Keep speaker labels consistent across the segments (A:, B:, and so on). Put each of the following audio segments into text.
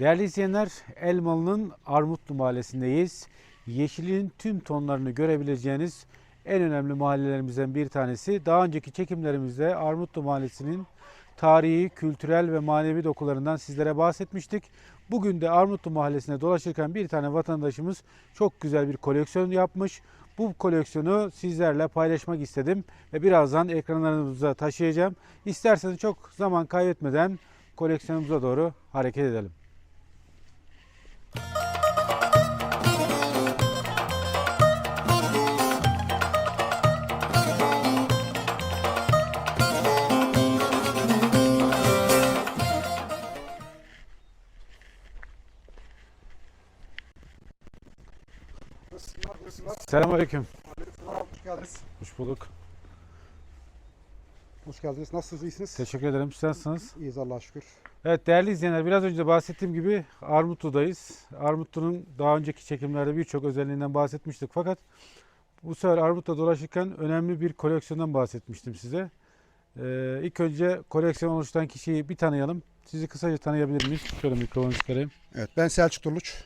A: Değerli izleyenler, Elmalı'nın Armutlu Mahallesi'ndeyiz. Yeşilin tüm tonlarını görebileceğiniz en önemli mahallelerimizden bir tanesi. Daha önceki çekimlerimizde Armutlu Mahallesi'nin tarihi, kültürel ve manevi dokularından sizlere bahsetmiştik. Bugün de Armutlu Mahallesi'ne dolaşırken bir tane vatandaşımız çok güzel bir koleksiyon yapmış. Bu koleksiyonu sizlerle paylaşmak istedim ve birazdan ekranlarınıza taşıyacağım. İsterseniz çok zaman kaybetmeden koleksiyonumuza doğru hareket edelim. Selamünaleyküm.
B: Hoş geldiniz.
A: Hoş bulduk.
B: Hoş geldiniz. Nasılsınız? İyisiniz?
A: Teşekkür ederim. Siz nasılsınız?
B: İyiyiz Allah'a şükür.
A: Evet değerli izleyenler biraz önce bahsettiğim gibi Armutlu'dayız. Armutlu'nun daha önceki çekimlerde birçok özelliğinden bahsetmiştik. Fakat bu sefer Armutlu'da dolaşırken önemli bir koleksiyondan bahsetmiştim size. Ee, ilk önce koleksiyon oluşturan kişiyi bir tanıyalım. Sizi kısaca tanıyabilir miyiz? Şöyle mikrofonu çıkarayım.
B: Evet ben Selçuk Turluç.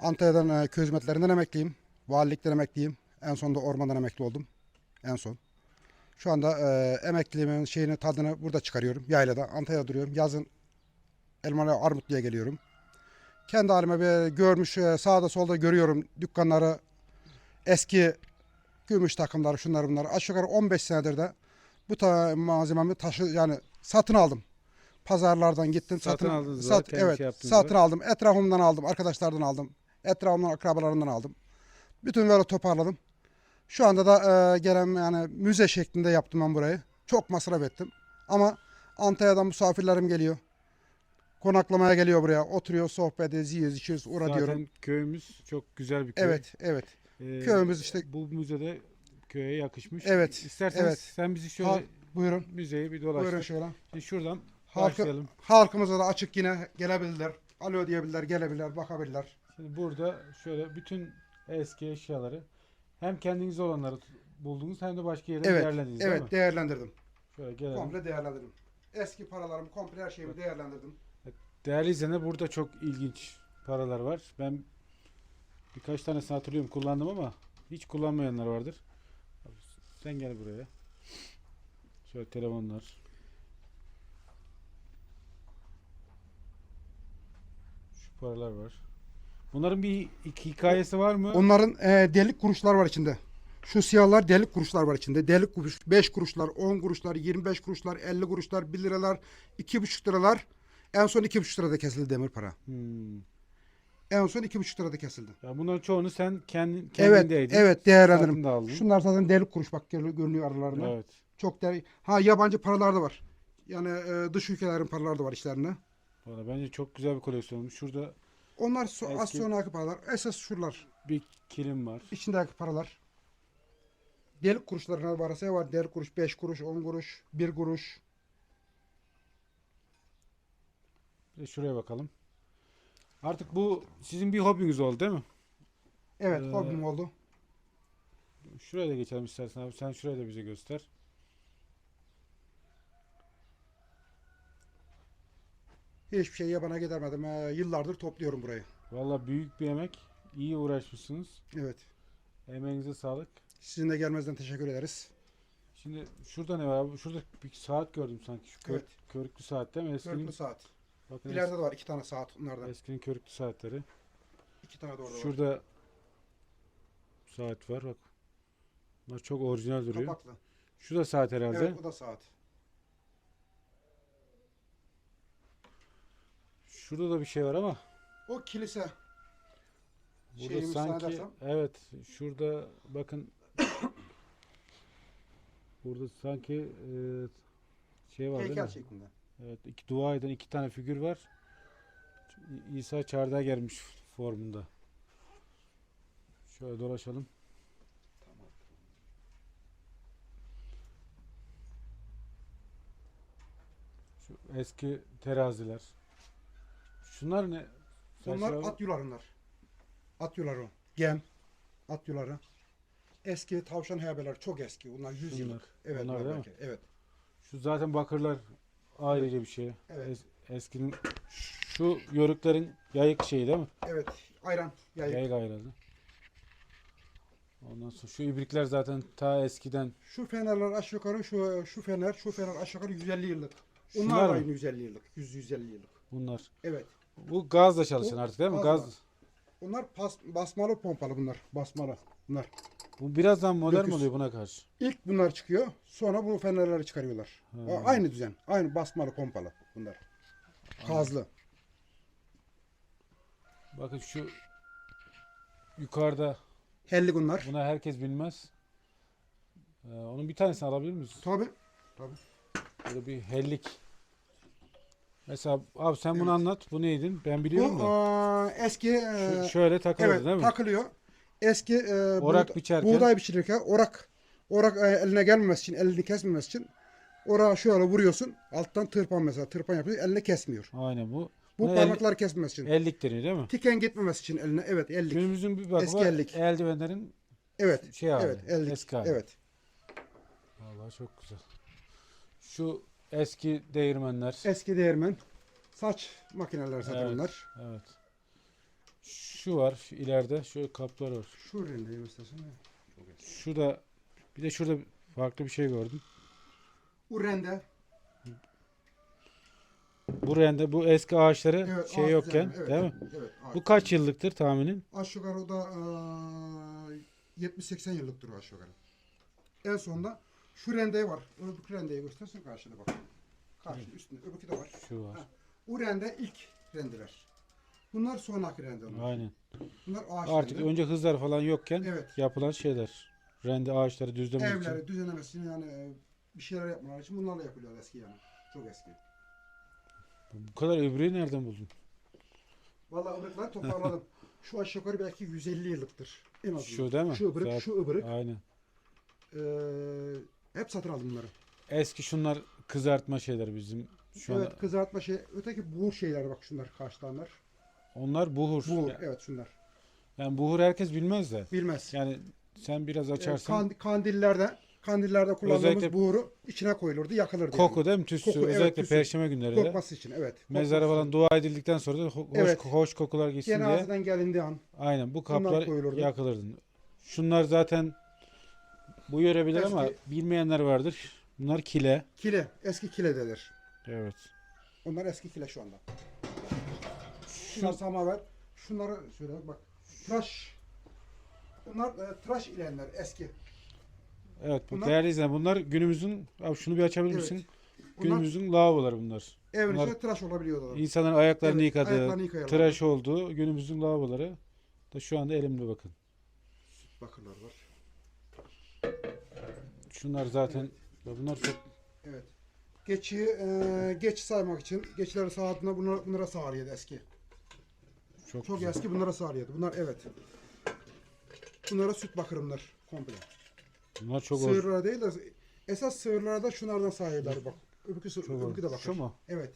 B: Antalya'dan e, köy hizmetlerinden emekliyim. Valilikten emekliyim. En son da ormandan emekli oldum. En son. Şu anda e, emekliliğimin şeyini tadını burada çıkarıyorum. Yaylada. Antalya'da duruyorum. Yazın Elmalı Armutlu'ya geliyorum. Kendi halime bir görmüş e, sağda solda görüyorum dükkanları eski gümüş takımları şunları bunları. Aşağı yukarı 15 senedir de bu ta malzememi taşı yani satın aldım. Pazarlardan gittim
A: Satın
B: satın,
A: aldınız
B: sat,
A: zaten,
B: evet
A: şey
B: satın
A: da.
B: aldım. Etrafımdan aldım, arkadaşlardan aldım. Etrafımdan akrabalarımdan aldım. Bütün böyle toparladım. Şu anda da e, gelen yani müze şeklinde yaptım ben burayı. Çok masraf ettim. Ama Antalya'dan misafirlerim geliyor. Konaklamaya geliyor buraya. Oturuyor, sohbet ediyoruz, yiyoruz, içiyoruz, uğra
A: Zaten
B: diyorum.
A: köyümüz çok güzel bir köy.
B: Evet, evet.
A: Ee,
B: Köyümüz işte-
A: Bu müzede köye yakışmış.
B: Evet,
A: İsterseniz
B: evet.
A: sen bizi şöyle
B: Ha, buyurun.
A: müzeyi bir
B: Buyurun
A: dolaştır.
B: şöyle.
A: Şimdi şuradan
B: Halkı,
A: başlayalım.
B: halkımıza da açık yine gelebilirler. Alo diyebilirler, gelebilirler, bakabilirler.
A: Şimdi burada şöyle bütün eski eşyaları hem kendinize olanları buldunuz hem de başka yerden
B: Evet,
A: değerlendirdiniz değil mi?
B: evet değerlendirdim.
A: Şöyle gelelim.
B: Komple değerlendirdim. Eski paralarımı, komple her şeyimi değerlendirdim.
A: Değerli izleyenler burada çok ilginç paralar var. Ben birkaç tanesini hatırlıyorum kullandım ama hiç kullanmayanlar vardır. Sen gel buraya. Şöyle telefonlar. Şu paralar var. Bunların bir hikayesi var mı?
B: Onların e, delik kuruşlar var içinde. Şu siyahlar delik kuruşlar var içinde. Delik kuruş 5 kuruşlar, 10 kuruşlar, 25 kuruşlar, 50 kuruşlar, 1 liralar, 2,5 liralar. En son 2,5 lirada kesildi demir para.
A: Hmm.
B: En son 2,5 lirada kesildi.
A: Ya bunların çoğunu sen kendin
B: Evet,
A: kendindeydin.
B: evet değerlendirdim.
A: Da aldın.
B: Şunlar zaten delik kuruş bak gör- görünüyor aralarında.
A: Evet.
B: Çok değerli. Ha yabancı paralar da var. Yani e, dış ülkelerin paraları da var içlerinde.
A: Valla bence çok güzel bir koleksiyon olmuş. Şurada
B: Onlar so- az
A: Eski-
B: sonraki paralar. Esas şuralar.
A: bir kilim var.
B: İçindeki paralar. Delik kuruşlarına varsa var. Delik kuruş 5 kuruş, 10 kuruş, 1 kuruş.
A: Bir de şuraya bakalım. Artık bu sizin bir hobiniz oldu değil mi?
B: Evet
A: Ee,
B: hobim oldu.
A: Şuraya da geçelim istersen abi. Sen şurayı da bize göster.
B: Hiçbir şey yabana gidermedim. Ee, yıllardır topluyorum burayı.
A: Valla büyük bir emek. İyi uğraşmışsınız.
B: Evet.
A: Emeğinize sağlık.
B: Sizin de gelmezden teşekkür ederiz.
A: Şimdi şurada ne var? abi? Şurada bir saat gördüm sanki. Şu kör,
B: Evet.
A: körüklü saat değil mi? Eskinin,
B: Körüklü saat.
A: bakın
B: İleride de var iki tane saat
A: es-
B: onlardan.
A: eskinin körüklü saatleri.
B: İki tane de orada var.
A: Şurada saat var bak. Bunlar çok orijinal duruyor.
B: Kapaklı.
A: Şu da saat herhalde.
B: Evet o da saat.
A: Şurada da bir şey var ama
B: O kilise.
A: burada
B: Şeyimi
A: sanki evet şurada bakın burada sanki e, şey var değil
B: Heykel
A: mi?
B: şeklinde.
A: Evet, iki dua eden iki tane figür var. İsa çardağa gelmiş formunda. Şöyle dolaşalım. Şu eski teraziler. Şunlar ne?
B: Onlar
A: abi?
B: at yularınlar. At yuları. Gem. At yuları. Eski tavşan heybeler çok eski. Bunlar 100
A: Şunlar.
B: yıllık. Evet,
A: Onlar değil mi?
B: belki. Evet.
A: Şu zaten bakırlar ayrıca bir şey.
B: Evet.
A: Es- eskinin Şu yörüklerin yayık şeyi değil mi?
B: Evet. Ayran. Yayık.
A: Yayık ayradı. Ondan sonra şu ibrikler zaten ta eskiden
B: Şu fenerler aşağı yukarı şu şu fener şu fener aşağı yukarı 150 yıllık. Onlar
A: Şunlar
B: da
A: mı?
B: aynı 150 yıllık. 100 150 yıllık.
A: bunlar.
B: Evet.
A: Bu gazla çalışan
B: Bu
A: artık değil mi?
B: gazla.
A: Gaz.
B: Onlar pas, basmalı pompalı bunlar. Basmalı. Bunlar.
A: Bu birazdan modern mi
B: Döküz.
A: oluyor buna karşı?
B: İlk bunlar çıkıyor. Sonra bu fenerleri çıkarıyorlar. O Aynı düzen. Aynı basmalı pompalı bunlar. Kazlı.
A: Bakın şu yukarıda
B: Helli bunlar.
A: buna herkes bilmez. Ee, onun bir tanesini alabilir miyiz?
B: Tabii.
A: Böyle bir hellik. Mesela abi sen bunu anlat. Bu neydin? Ben biliyorum
B: Bu
A: da.
B: aa, eski e,
A: şöyle takılır
B: evet
A: değil mi?
B: takılıyor. Eski e,
A: Orak
B: buğda-
A: biçerken-
B: buğday biçirirken orak orak e, eline gelmemesi için, elini kesmemesi için orağı şöyle vuruyorsun. Alttan tırpan mesela tırpan yapıyor. Eline kesmiyor.
A: Aynen bu.
B: Bu
A: Buna el-
B: parmakları kesmemesi için.
A: ellik deniyor değil mi?
B: Tiken gitmemesi için eline. Evet ellik.
A: Günümüzün bir bakımı
B: Eski ellik.
A: eldivenlerin
B: Evet.
A: şey abi.
B: evet ellik.
A: Eski abi.
B: Evet.
A: Vallahi çok güzel. Şu eski değirmenler.
B: Eski değirmen. Saç makineleri zaten
A: Evet.
B: onlar.
A: Evet. Şu var şu ileride şu kaplar var.
B: Şu rendeyi göstersene.
A: Şurada bir de şurada farklı bir şey gördüm.
B: Bu rende.
A: Bu rende bu eski ağaçları
B: Evet,
A: şey
B: ağaç
A: yokken
B: üzerine, evet,
A: değil mi?
B: Evet. ağaç.
A: Bu kaç yıllıktır tahminin?
B: Aşağı yukarı o da eee, 70-80 yıllıktır o aşağı yukarı. En sonunda şu rendeyi var. Öbür rendeyi göstersin karşıda bak. Karşıda üstünde. Öbürkü de var.
A: Şu var.
B: Ha. Bu rende ilk rendeler. Bunlar sonraki rende. onlar.
A: Aynen.
B: Bunlar ağaç
A: Artık
B: rende.
A: önce hızlar falan yokken
B: Evet.
A: yapılan şeyler. Rende ağaçları düzlemek için.
B: Evleri düzenlemesi yani e, bir şeyler yapmaları için bunlarla yapılıyor eski yani. Çok eski.
A: Bu kadar öbürüyü nereden buldun?
B: Vallahi ıbrıkları toparladım. şu aşağı yukarı belki 150 yıllıktır. En az.
A: Şu değil mi?
B: Şu ıbrık,
A: Zaten-
B: şu ıbrık.
A: Aynen.
B: Eee hep satın aldım bunları.
A: Eski şunlar kızartma şeyler bizim. Şu
B: evet
A: anda
B: kızartma şey. Öteki buğur şeyler bak şunlar karşılanlar.
A: onlar buhur.
B: Buğur
A: Ya-
B: evet şunlar.
A: Yani buhur herkes bilmez de.
B: Bilmez.
A: Yani sen biraz
B: Ee,
A: açarsan
B: kan- kandillerde kandillerde kullandığımız
A: Özellikle-
B: buğuru içine koyulurdu, yakılırdı.
A: koku
B: yani.
A: değil mi? Tütsü.
B: Koku, evet,
A: Özellikle
B: tütsü.
A: perşembe günleri de.
B: kokması için evet.
A: Mezara
B: Kokması
A: falan
B: için.
A: dua edildikten sonra da ho- hoş,
B: Evet.
A: hoş kokular gitsin diye.
B: Cenazeden gelindiği an
A: Aynen bu kaplar yakılırdı. Şunlar zaten bu yöre bilir ama
B: Eski-
A: bilmeyenler vardır. Bunlar kile.
B: kile, eski kile denir.
A: Evet.
B: Onlar eski kile şu anda. Şunlar samaver. Şunları söyle bak. Tıraş. Bunlar e, tıraş ilenler eski.
A: Evet bu
B: Bunlar-
A: değerli izleyen bunlar günümüzün abi şunu bir açabilir
B: Evet.
A: misin?
B: Bunlar
A: Günümüzün lavaboları bunlar.
B: evin
A: bunlar-
B: içinde tıraş olabiliyordu.
A: İnsanların ayaklarını
B: Evet,
A: yıkadığı,
B: ayaklarını yıkayanlar.
A: tıraş olduğu günümüzün lavaboları da şu anda elimde bakın.
B: Bakırlar var.
A: Şunlar zaten bunlar çok
B: Evet. Geçi e, geç saymak için geçileri saatine bunlara, bunlara sağlıyordu eski.
A: çok,
B: Çok
A: güzel.
B: eski bunlara sağlıyordu. Bunlar evet. Bunlara süt bakırımlar komple.
A: Bunlar çok.
B: Sığırlara değil de esas sığırlara da şunlardan sağlıyorlar bak. Öbürkü, sığır, öbürkü de bakır.
A: Şu mu?
B: Evet.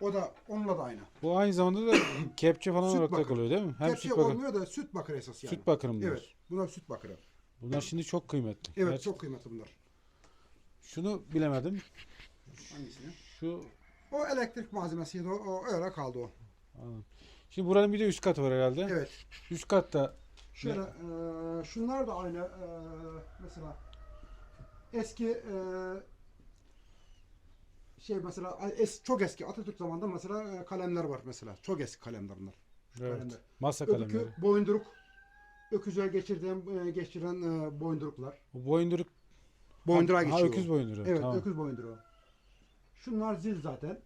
B: O da onunla da aynı.
A: Bu aynı zamanda da kepçe falan
B: Süt
A: olarak
B: bakır.
A: kalıyor değil mi? Hem
B: Kepçe
A: süt bakır.
B: olmuyor da süt bakır esas yani.
A: Süt bakırım bunlar.
B: Evet. Bunlar süt bakırı.
A: Bunlar şimdi çok kıymetli.
B: Evet
A: Gerçi-
B: çok kıymetli bunlar.
A: Şunu bilemedim.
B: Hangisini?
A: Şu
B: O elektrik malzemesiydi o, o öyle kaldı o.
A: Anladım. Şimdi buranın bir de üst katı var herhalde.
B: Evet.
A: Üst katta
B: Şöyle eee, şunlar da aynı eee, mesela eski eee, şey mesela es, çok eski Atatürk zamanında mesela eee, kalemler var mesela. Çok eski kalemler bunlar. Şu
A: evet,
B: kalemler.
A: masa
B: Öbürkü
A: kalemleri.
B: boyunduruk. Öküze geçirdiğim eee, geçiren eee, boyunduruklar.
A: Bu boyunduruk.
B: Boyundura
A: ha,
B: geçiyor.
A: öküz boyunduruğu.
B: Evet,
A: tamam.
B: öküz boyunduruğu. Şunlar zil zaten.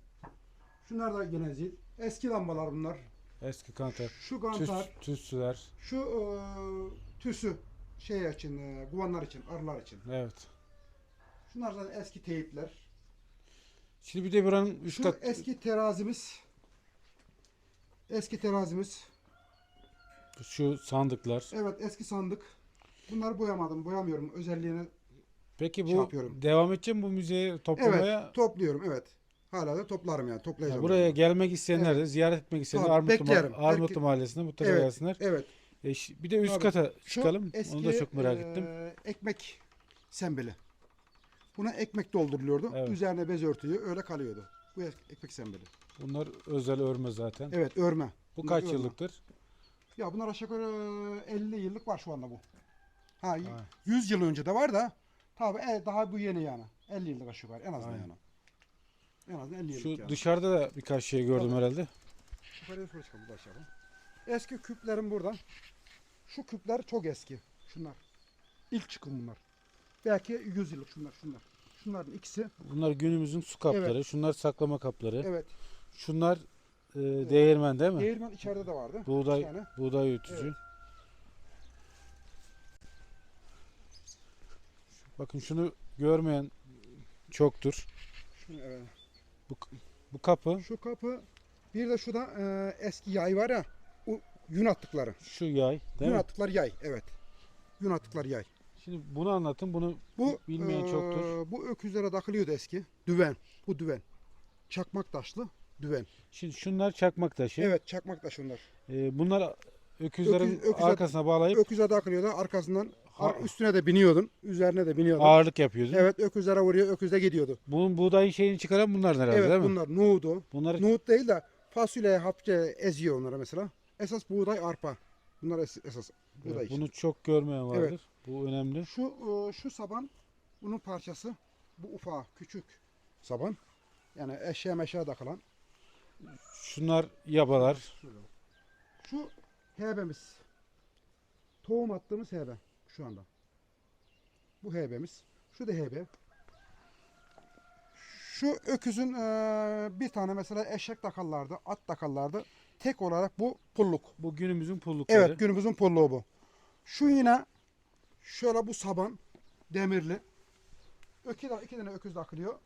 B: Şunlar da yine zil. Eski lambalar bunlar.
A: Eski kantar.
B: Şu
A: Tüs,
B: gantar,
A: tüsçüler.
B: şu eee, tüsü şey için, eee, guvanlar için, arılar için.
A: Evet.
B: Şunlar zaten eski teyipler.
A: Şimdi bir de buranın üst
B: Şu
A: kat.
B: eski terazimiz. Eski terazimiz.
A: Şu sandıklar.
B: Evet eski sandık. Bunları boyamadım. Boyamıyorum. Özelliğini
A: Peki bu
B: şey yapıyorum.
A: devam edecek mi bu müzeyi toplamaya?
B: evet topluyorum. Evet. Hala da toplarım yani.
A: Ya
B: Toplayacağım.
A: buraya gelmek isteyenler de ziyaret etmek isteyenler
B: Tamam,
A: Armutlu,
B: beklerim.
A: Armutlu
B: Herke-
A: Mahallesi'ne mutlaka
B: Evet.
A: gelsinler.
B: Evet.
A: E, bir de üst
B: Tabii.
A: kata çıkalım.
B: eski,
A: Onu da çok merak
B: eee,
A: ettim.
B: Ekmek sembeli. Buna ekmek dolduruluyordu.
A: Evet.
B: Üzerine bez örtüyü öyle kalıyordu. Bu ek- ekmek sembeli.
A: Bunlar özel örme zaten.
B: Evet örme.
A: Bu
B: Bunlar
A: kaç
B: örme.
A: yıllıktır?
B: Ya bunlar aşağı yukarı 50 yıllık var şu anda bu. Ha,
A: Ha.
B: 100 yıl önce de var da tabi e, daha bu yeni yani. 50 yıllık aşağı yukarı en azından
A: Aynen.
B: yani. En azından 50 yıllık
A: Şu
B: yani.
A: dışarıda da birkaç şey gördüm
B: Tabii.
A: herhalde.
B: Yukarıya şöyle çıkalım burada aşağıdan. Eski küplerim burada. Şu küpler çok eski. Şunlar. İlk çıkım bunlar. Belki 100 yıllık şunlar şunlar. Şunların ikisi.
A: Bunlar günümüzün su kapları. Şunlar saklama kapları.
B: Evet.
A: Şunlar e, değirmen değil mi?
B: Değirmen içeride de vardı.
A: Buğday
B: tane.
A: buğday öğütücü.
B: Evet.
A: Bakın şunu görmeyen çoktur.
B: Şunu, evet.
A: Bu kapı
B: Şu kapı bir de şu da e, eski yay var ya. O yün attıkları.
A: şu yay değil
B: Yün
A: mi?
B: attıkları yay. Evet. Yün attıkları yay.
A: Şimdi bunu anlatın. Bunu
B: Bu
A: Bilmeyen
B: e,
A: çoktur.
B: Bu öküzlere takılıyordu eski. Düven. Bu düven. Çakmak taşlı düven.
A: şimdi şunlar çakmak taşı.
B: Evet çakmak taşı onlar.
A: E, bunlar öküzlerin
B: Öküz- öküze-
A: arkasına bağlayıp
B: Öküze takılıyordu arkasından
A: Ha-
B: üstüne de biniyordun. Üzerine de biniyordun.
A: ağırlık yapıyordu.
B: Evet öküzlere vuruyor. Öküz de gidiyordu.
A: Bunun buğdayın şeyini çıkaran bunlar herhalde
B: evet
A: değil mi?
B: bunlar nuğdu.
A: Bunları
B: Nuğut değil de fasulyeye hapça eziyor onlara mesela. Esas buğday arpa. Bunlar es- esas buğday
A: Evet,
B: için.
A: bunu çok görmeyen vardır.
B: Evet.
A: Bu önemli.
B: Şu e, şu saban bunun parçası. Bu ufağı küçük saban. Yani eşeğe meşeğe takılan.
A: Şunlar yabalar.
B: Şu hebemiz. Tohum attığımız hebe şu anda. Bu hebemiz. Şu da hebe. Şu öküzün e, bir tane mesela eşek takallardı, at takallardı. Tek olarak bu pulluk.
A: Bu günümüzün pullukları.
B: Evet günümüzün pulluğu bu. Şu yine şöyle bu saban demirli. İki, iki tane öküz takılıyor.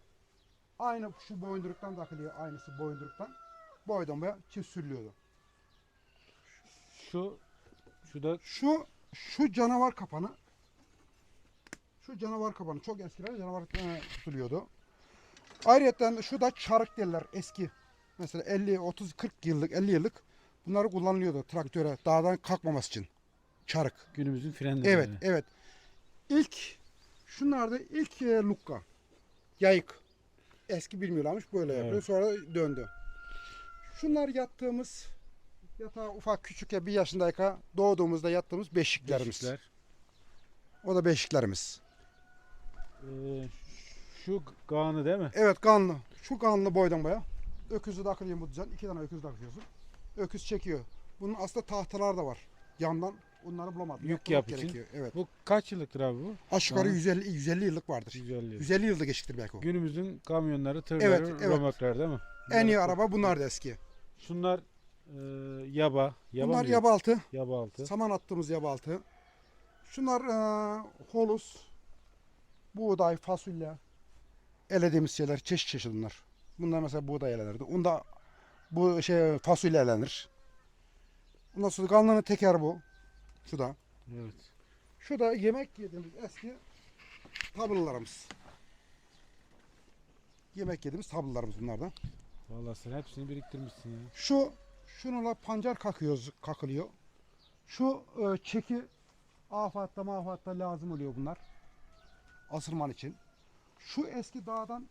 B: Aynı şu boyunduruktan takılıyor. Aynısı boyunduruktan. Boydan boya çift sürülüyordu.
A: Şu şu da
B: Şu şu canavar kapanı. Şu canavar kapanı çok eskiden canavar e, tutuluyordu. Ayrıca şu da çarık derler eski. Mesela 50, 30, 40 yıllık, 50 yıllık bunları kullanılıyordu traktöre dağdan kalkmaması için. Çarık.
A: günümüzün frenleri.
B: Evet,
A: yani.
B: evet. İlk şunlarda ilk e, lukka. Yayık. Eski bilmiyorlarmış böyle yapıyor. Sonra döndü. Şunlar yattığımız yatağa ufak küçük ya bir yaşındayken doğduğumuzda yattığımız beşiklerimiz.
A: Beşikler.
B: O da beşiklerimiz.
A: Ee, şu Kaan'ı değil mi?
B: Evet kanlı. Şu kanlı boydan boya. Öküzü takılıyor bu düzen. İki tane öküz takıyorsun. Öküz çekiyor. Bunun aslında tahtalar da var. Yandan onları bulamadım.
A: Yük
B: Yapmak
A: yap için.
B: gerekiyor. Evet.
A: Bu kaç yıllıktır abi bu?
B: Aşağı yukarı
A: Tamam.
B: 150, 150 yıllık vardır.
A: 150 yıl.
B: 150 yılda geçiktir belki o.
A: Günümüzün kamyonları, tırları,
B: Evet, evet.
A: değil mi?
B: En iyi
A: Bunlar-
B: araba bunlar da eski.
A: Şunlar e, yaba. Yaba
B: Bunlar
A: mı?
B: yabaltı.
A: Yaba altı.
B: Saman attığımız yabaltı. Şunlar e, holus. Buğday, fasulye. Elediğimiz şeyler çeşit çeşit bunlar. Bunlar mesela buğday elenirdi. Unda bu şey fasulye elenir. Ondan sonra kanlının teker bu. Şu da.
A: Evet.
B: Şu da yemek yediğimiz eski tablolarımız. Yemek yediğimiz tablolarımız bunlardan.
A: Vallahi sen hepsini biriktirmişsin ya.
B: Şu şununla pancar kakıyoruz, kakılıyor. Şu e, çeki afatta mafatta lazım oluyor bunlar. Asırman için. Şu eski dağdan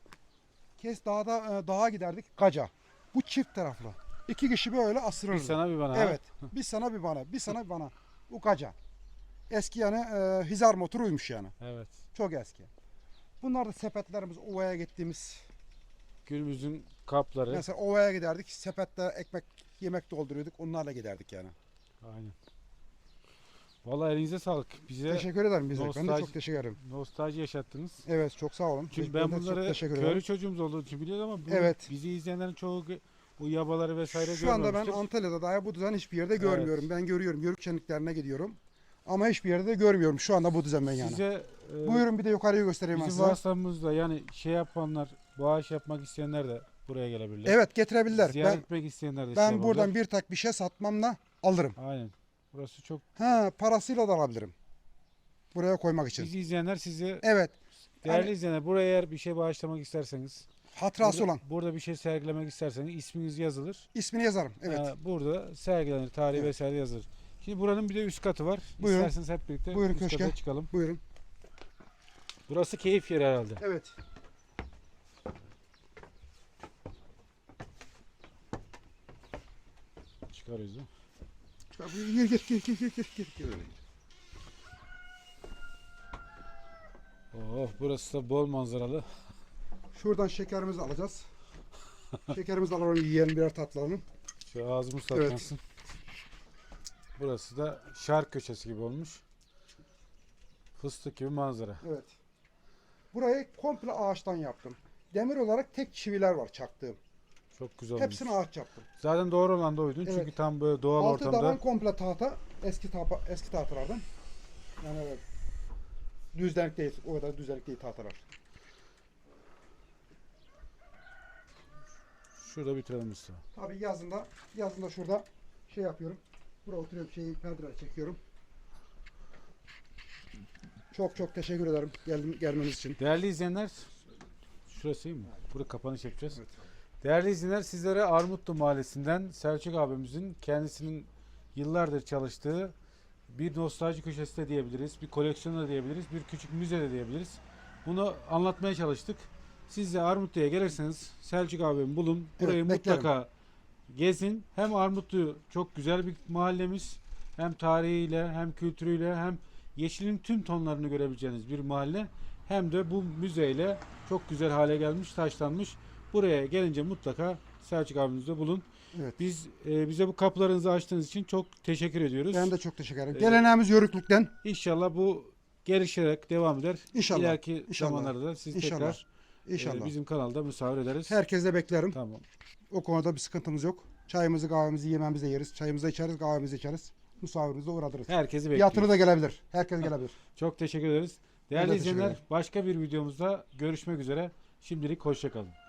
B: kes dağda e, dağa giderdik kaca. Bu çift taraflı. İki kişi böyle asırırdı.
A: Bir sana bir bana.
B: Evet. Bir sana bir bana, bir sana bir bana. Bu kaca. Eski yani e, hizar motoruymuş yani.
A: Evet.
B: Çok eski. Bunlar da sepetlerimiz ovaya gittiğimiz.
A: Günümüzün kapları.
B: Mesela ovaya giderdik. Sepette ekmek, yemek dolduruyorduk. Onlarla giderdik yani.
A: Aynen. Vallahi elinize sağlık. Bize
B: Teşekkür ederim bize. Ben de çok teşekkür ederim.
A: nostalji yaşattınız.
B: Evet çok sağ olun.
A: Çünkü
B: Ben
A: ben bunları köylü çocuğumuz olduğu için biliyoruz ama
B: Evet.
A: bizi izleyenlerin çoğu bu yabaları vesaire
B: Şu anda ben. Antalya'da daha bu düzen hiçbir yerde
A: Evet.
B: görmüyorum. Ben görüyorum. Yörük şenliklerine gidiyorum. Ama hiçbir yerde de görmüyorum şu anda bu düzen ben yani.
A: Size e,
B: Buyurun bir de yukarıyı göstereyim
A: bizim
B: size.
A: vasıtamızla yani şey yapanlar, bağış yapmak isteyenler de buraya gelebilirler.
B: Evet getirebilirler.
A: Ziyaret
B: Ben,
A: etmek isteyenler de şey
B: ben
A: yapabilirler.
B: buradan bir tak bir şey satmamla alırım.
A: Aynen. Burası çok
B: Ha parasıyla da alabilirim. Buraya koymak için.
A: bizi izleyenler size
B: Evet.
A: değerli
B: Yani-
A: izleyenler buraya eğer bir şey bağışlamak isterseniz
B: Hatırası
A: burada,
B: olan.
A: burada bir şey sergilemek isterseniz isminiz yazılır.
B: ismini yazarım. Evet.
A: Ee, burada sergilenir, tarihi
B: Evet.
A: vesaire yazılır. Şimdi buranın bir de üst katı var.
B: Buyurun.
A: İsterseniz hep birlikte
B: Buyurun
A: üst
B: köşke.
A: kata çıkalım.
B: Buyurun.
A: Burası keyif yeri herhalde.
B: Evet.
A: Çıkarıyoruz. ha.
B: Çıkar, Gir gir gir gir gir gir gir gir. öyle.
A: Oh burası da bol manzaralı.
B: Şuradan şekerimizi alacağız. şekerimizi alalım yiyelim birer tatlarını.
A: Şu ağzımız
B: Evet.
A: tatlansın. Burası da şark köşesi gibi olmuş. Fıstık gibi manzara.
B: Evet. Burayı komple ağaçtan yaptım. Demir olarak tek çiviler var çaktığım.
A: Çok güzel olmuş.
B: Hepsini ağaç yaptım.
A: Zaten doğru olan da oydu.
B: Evet.
A: Çünkü tam böyle doğal
B: Altı
A: ortamda.
B: davan komple tahta. Eski tahta, eski tahtalardan. Yani evet. Düzlenik değil. O kadar düzlenik değil tahtalar.
A: Şurada bitirelim Mustafa.
B: Tabii yazında yazında şurada şey yapıyorum. Buraya oturuyorum şeyi perdele çekiyorum. Çok çok teşekkür ederim geldim, gelmeniz için.
A: Değerli izleyenler, şurası iyi mi? Burada kapanış yapacağız.
B: Evet.
A: Değerli izleyenler sizlere Armutlu Mahallesi'nden Selçuk abimizin kendisinin yıllardır çalıştığı bir nostalji köşesi de diyebiliriz, bir koleksiyon da diyebiliriz, bir küçük müze de diyebiliriz. Bunu anlatmaya çalıştık. Siz de Armutlu'ya gelirseniz Selçuk abimi bulun.
B: Evet,
A: Burayı
B: beklerim.
A: mutlaka gezin. Hem Armutlu çok güzel bir mahallemiz. Hem tarihiyle hem kültürüyle hem yeşilin tüm tonlarını görebileceğiniz bir mahalle. Hem de bu müzeyle çok güzel hale gelmiş, taşlanmış. Buraya gelince mutlaka Selçuk abimizde bulun.
B: Evet.
A: Biz e, bize bu kapılarınızı açtığınız için çok teşekkür ediyoruz.
B: Ben de çok teşekkür ederim.
A: Ee,
B: Geleneğimiz yörüklükten.
A: İnşallah bu gelişerek devam eder.
B: İnşallah.
A: İleriki
B: İnşallah.
A: zamanlarda da siz
B: İnşallah.
A: tekrar e,
B: İnşallah.
A: bizim kanalda misafir ederiz.
B: Herkese beklerim.
A: Tamam.
B: O konuda bir sıkıntımız yok. Çayımızı kahvemizi yememizi yeriz. Çayımızı içeriz kahvemizi içeriz. Misafirimizi uğradırız.
A: Herkesi bekliyoruz.
B: Yatırı da gelebilir. Herkes gelebilir.
A: Çok teşekkür ederiz. Değerli
B: de
A: izleyenler başka bir videomuzda görüşmek üzere. Şimdilik hoşçakalın.